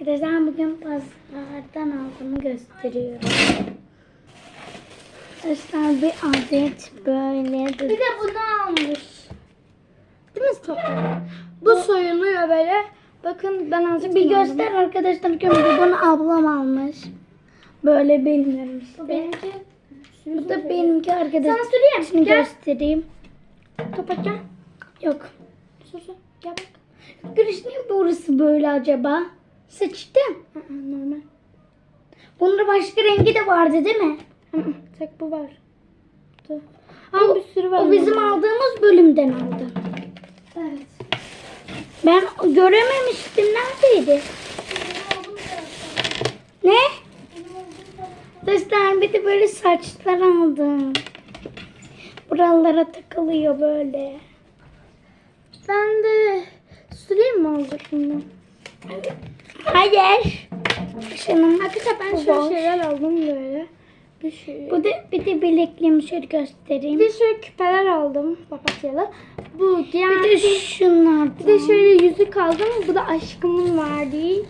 Arkadaşlar bugün pazardan aldığımı gösteriyorum. Arkadaşlar bir adet böyle. Bir de bunu almış. Değil mi Toprak? Bu soyuluyor böyle. Bakın ben azıcık Bir göster arkadaşlar. Bakın bunu ablam almış. Böyle bilmiyorum işte. Benimki. Bu da benimki arkadaşlar. Sana süreyim. Şimdi Gel. göstereyim. Toprak gel. Yok. Sus. Gel bak. Gülüş niye burası böyle acaba? Sıçtım. Normal. Bunun başka rengi de vardı değil mi? Tek bu var. Ama bir sürü var. O bizim aldığımız bölümden aldı. Evet. Ben görememiştim. Neredeydi? Ne? Arkadaşlar bir de böyle saçlar aldım. Buralara takılıyor böyle. Ben de süreyim mi alacak bunu? Hayır. Şunun Arkadaşlar ben şöyle boş. şeyler aldım böyle. Bir şey. Bu da bir de bilekliğimi şöyle Bir göstereyim. de şöyle küpeler aldım papatyalı. Bu diğer Bir de şunlar. bir de şöyle yüzük aldım. Bu da aşkımın verdiği.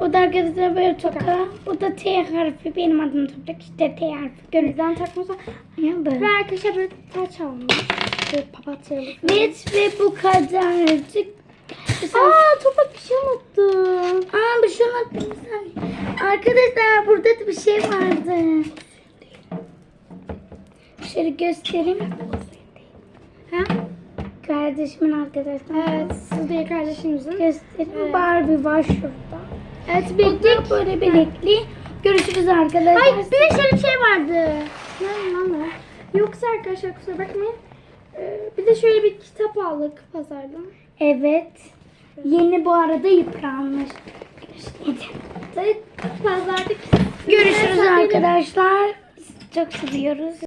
O da arkadaşlar böyle toka. Bu da T harfi. Benim adım Toprak. İşte T harfi. Görün. Gözden takmasa. Ya böyle. Ve arkadaşlar böyle taç almış. Böyle papatyalı. Evet ve bu kadarcık. Aa topak bir şey unuttum. Aa bir şey unuttum sen. Arkadaşlar burada da bir şey vardı. Şöyle göstereyim. Ha? Kardeşimin arkadaşlar. Evet. Siz de kardeşinizin. Göstereyim. Evet. Barbie var şurada. Evet da böyle bilekli. Görüşürüz arkadaşlar. Hayır bir de şöyle bir şey vardı. Ne lan o? Yoksa arkadaşlar kusura bakmayın. Ee, bir de şöyle bir kitap aldık pazardan. Evet. Yeni bu arada yıpranmış. Görüşürüz arkadaşlar. Çok seviyoruz.